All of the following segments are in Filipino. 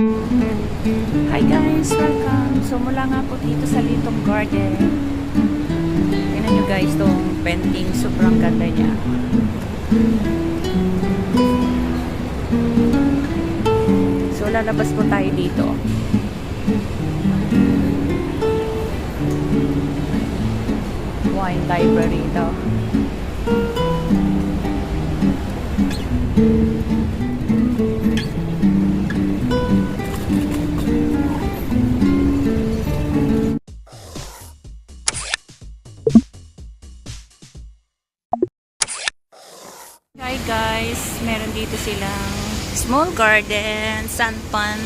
Hi guys, welcome. So mula nga po dito sa Litong Garden. Tingnan nyo guys tong painting. Sobrang ganda niya. So lalabas po tayo dito. Wine library daw. Small garden, pond.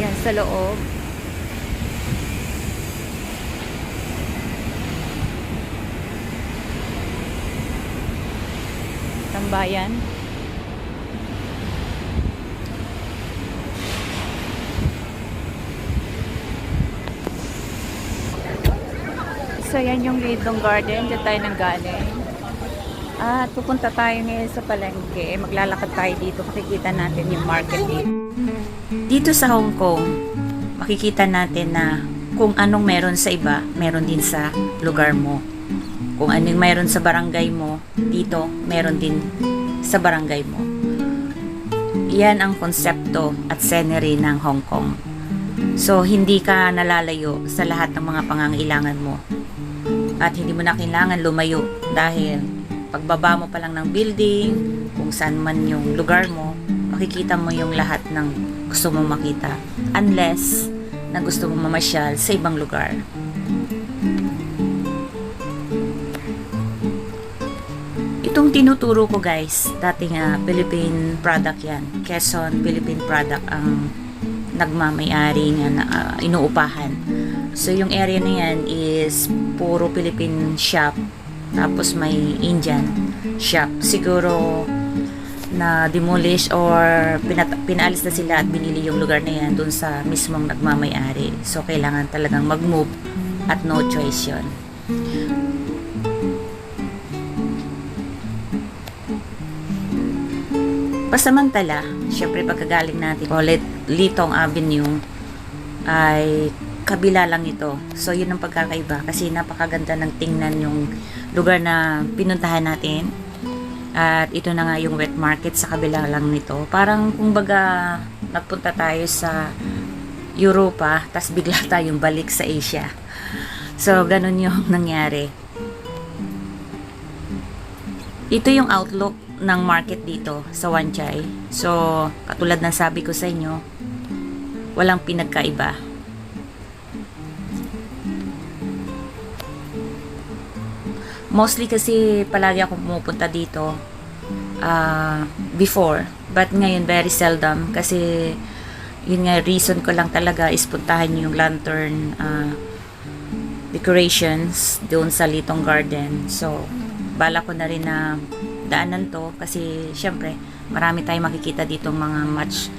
Yan sa loob. Tambayan. So yan yung Lidong Garden, dyan tayo nang galing. At pupunta tayo ngayon sa palengke. Maglalakad tayo dito. Makikita natin yung market dito. Dito sa Hong Kong, makikita natin na kung anong meron sa iba, meron din sa lugar mo. Kung anong meron sa barangay mo, dito, meron din sa barangay mo. Yan ang konsepto at scenery ng Hong Kong. So, hindi ka nalalayo sa lahat ng mga pangangailangan mo. At hindi mo na kailangan lumayo dahil pagbaba mo pa lang ng building, kung saan man yung lugar mo, makikita mo yung lahat ng gusto mo makita. Unless na gusto mo mamasyal sa ibang lugar. Itong tinuturo ko guys, dati nga Philippine product yan. Quezon Philippine product ang nagmamayari nga na ah, inuupahan. So yung area na yan is puro Philippine shop tapos may Indian shop. Siguro na demolish or pinaalis na sila at binili yung lugar na yan dun sa mismong nagmamayari. So kailangan talagang mag-move at no choice yun. Pasamantala, syempre pagkagaling natin ulit Litong Avenue ay kabila lang ito. So yun ang pagkakaiba kasi napakaganda ng tingnan yung lugar na pinuntahan natin. At ito na nga yung wet market sa kabila lang nito. Parang kung baga nagpunta tayo sa Europa, tas bigla tayong balik sa Asia. So, ganun yung nangyari. Ito yung outlook ng market dito sa Wanchai. So, katulad ng sabi ko sa inyo, walang pinagkaiba. Mostly kasi palagi ako pumupunta dito ah, before. But ngayon very seldom kasi yun nga reason ko lang talaga is puntahan yung lantern ah, decorations doon sa Litong Garden. So, bala ko na rin na daanan to kasi syempre marami tayong makikita dito mga match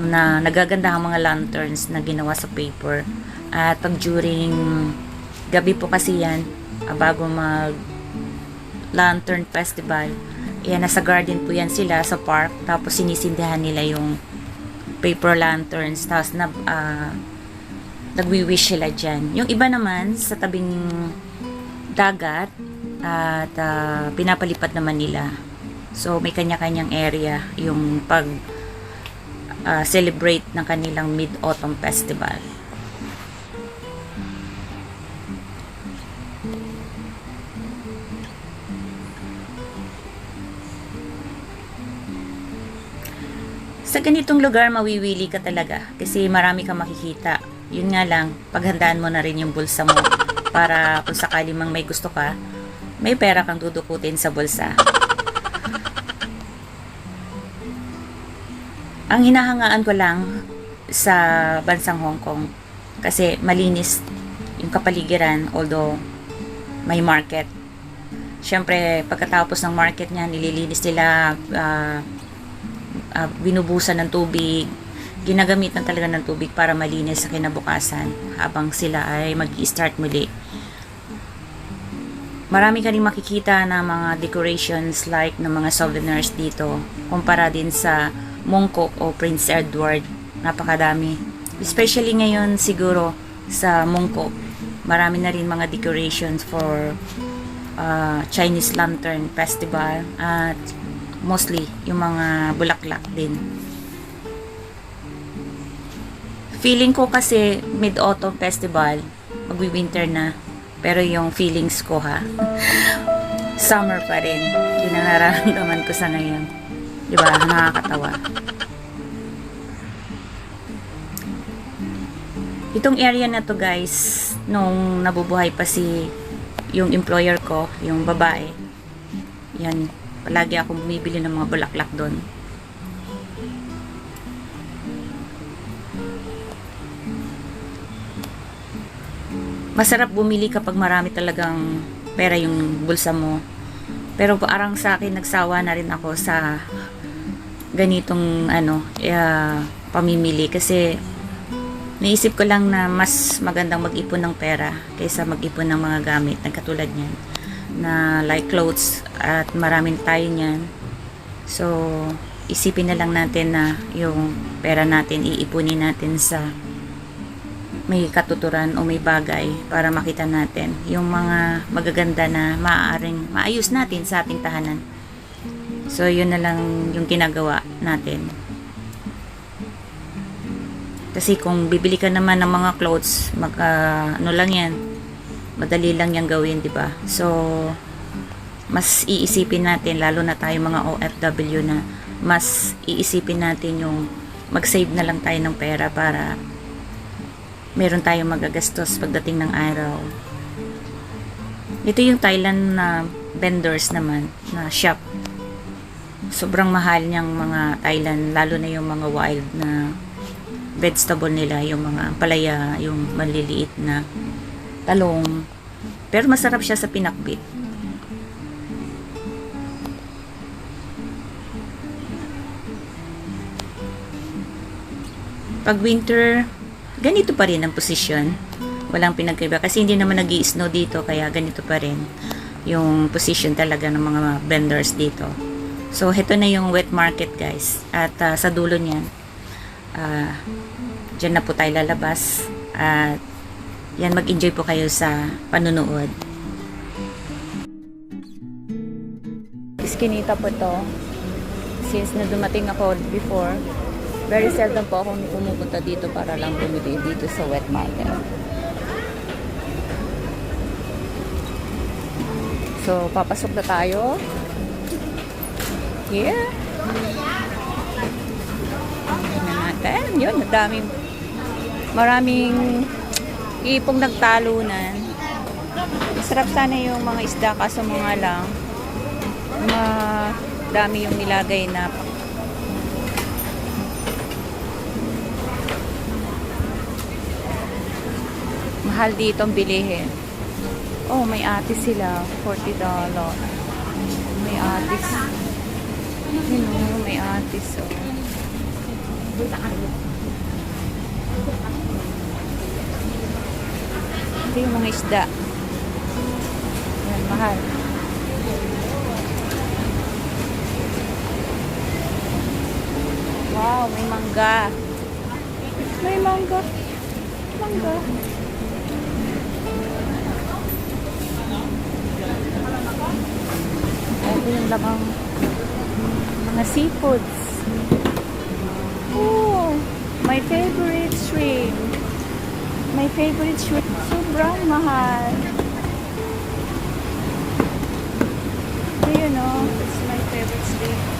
na nagaganda ang mga lanterns na ginawa sa paper. At pag during gabi po kasi yan, ah, bago mag Lantern Festival. Yan, nasa garden po yan sila sa park. Tapos sinisindihan nila yung paper lanterns. Tapos na, ah, nagwi-wish sila dyan. Yung iba naman, sa tabing dagat, at ah, pinapalipad naman nila. So, may kanya-kanyang area yung pag ah, celebrate ng kanilang Mid-Autumn Festival. Ganitong lugar, mawiwili ka talaga kasi marami kang makikita. Yun nga lang, paghandaan mo na rin yung bulsa mo para kung sakali mang may gusto ka, may pera kang dudukutin sa bulsa. Ang hinahangaan ko lang sa bansang Hong Kong kasi malinis yung kapaligiran although may market. Siyempre, pagkatapos ng market niya, nililinis nila ah, ah, binubusan ng tubig, ginagamitan talaga ng tubig para malinis sa kinabukasan habang sila ay mag-start muli. Marami ka rin makikita na mga decorations like ng mga souvenirs dito kumpara din sa Mongkok o Prince Edward. Napakadami. Especially ngayon siguro sa Mongkok. Marami na rin mga decorations for uh, Chinese Lantern Festival at mostly yung mga bulaklak din. Feeling ko kasi Mid-Autumn Festival, magwi-winter na. Pero yung feelings ko ha, summer pa rin. Yun nararamdaman ko sa ngayon. Di ba? Nakakatawa. Itong area na to guys, nung nabubuhay pa si yung employer ko, yung babae, yan, palagi akong bumibili ng mga bulaklak doon. Masarap bumili kapag marami talagang pera yung bulsa mo. Pero parang sa akin, nagsawa na rin ako sa ganitong ano, eh, pamimili kasi naisip ko lang na mas magandang mag-ipon ng pera kaysa mag-ipon ng mga gamit na katulad niyan na like clothes at maraming tayo niyan. So, isipin na lang natin na yung pera natin iipunin natin sa may katuturan o may bagay para makita natin yung mga magaganda na maaaring maayos natin sa ating tahanan. So, yun na lang yung ginagawa natin. Kasi kung bibili ka naman ng mga clothes, mag, ah, ano lang yan, madali lang yan gawin, di ba? So, mas iisipin natin, lalo na tayo mga OFW na, mas iisipin natin yung mag-save na lang tayo ng pera para meron tayong magagastos pagdating ng araw. Ito yung Thailand na vendors naman, na shop. Sobrang mahal niyang mga Thailand, lalo na yung mga wild na vegetable nila, yung mga palaya, yung maliliit na talong. Pero masarap siya sa pinakbit. Pag winter, ganito pa rin ang posisyon. Walang pinagkaiba. Kasi hindi naman nag snow dito, kaya ganito pa rin yung position talaga ng mga vendors dito. So, heto na yung wet market, guys. At ah, sa dulo niyan, ah, dyan na po tayo lalabas. At yan, mag-enjoy po kayo sa panunood. Iskinita po to. Since na dumating ako before, very seldom po ako pumupunta dito para lang bumili dito sa wet market. So, papasok na tayo. Yeah. Tingnan natin. Yun, madaming maraming ipong nagtalunan. Masarap sana yung mga isda kaso mga lang madami yung nilagay na mahal dito ang bilihin. Oh, may atis sila. $40. May atis. Yun o, may atis. Oh. Ito yung mga isda. Yan, mahal. Wow, may mangga. May mangga. Mangga. Ito yung lamang mga seafoods. Oh, my favorite shrimp. My favorite shrimp. Sobrang mahal. Do you know? It's my favorite shrimp.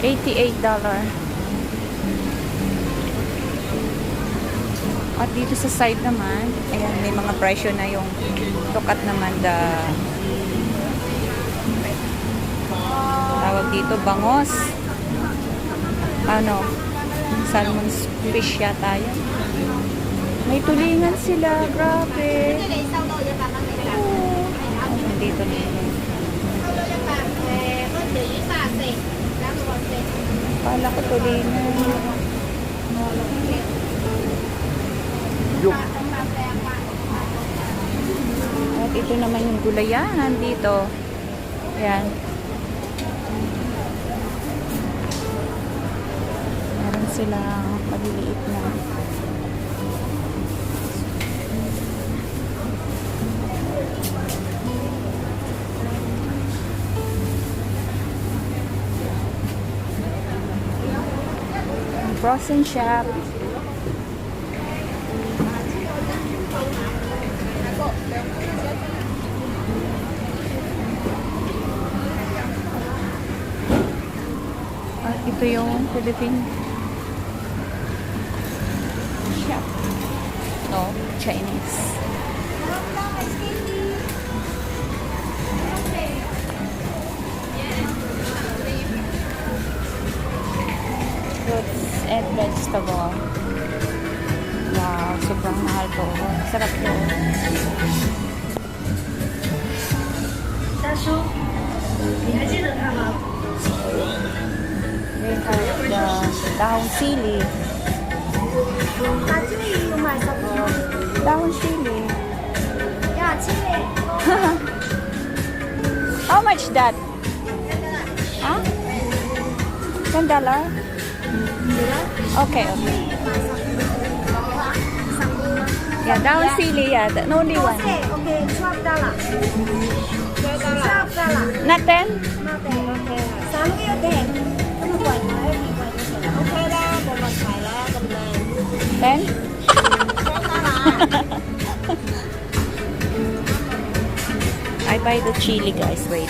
$88. At dito sa side naman, ayan, may mga presyo na yung tukat naman the tawag dito, bangos. Ano, salmon fish yata yan. May tulingan sila, grabe. Oh, dito na yun. Kala ko tulingan. Dục ito naman yung gulayahan dito. Ayan. Silang maliliit na. Frozen shop. At ito yung Philippine shop. No, Chinese. Fruits and vegetable. Wow, sobrang mahal to. Sarap to. 大叔，你还记得他吗？ They have the dahon 나중에 이거 맛있어. Dahon sili. 야, 집에. How much that? Huh? Ten dollar? Okay, okay. Yeah, dahon sili, yeah. The only one. Okay, okay, twelve dollar. Twelve dollar. Not ten? Not ten. Okay. Samgyeo ten. Ten? I buy the chili, guys. Wait.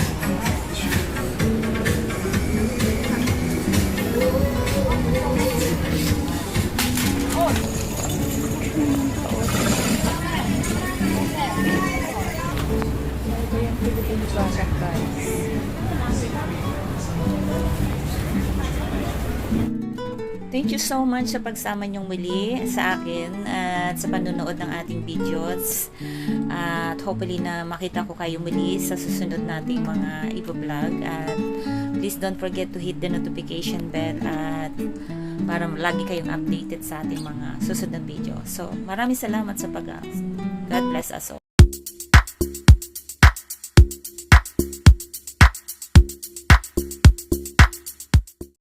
So much sa pagsama niyong muli sa akin at sa panonood ng ating videos. At hopefully na makita ko kayo muli sa susunod nating mga i-vlog. At please don't forget to hit the notification bell at para lagi kayong updated sa ating mga susunod na video. So, maraming salamat sa pag God bless us all.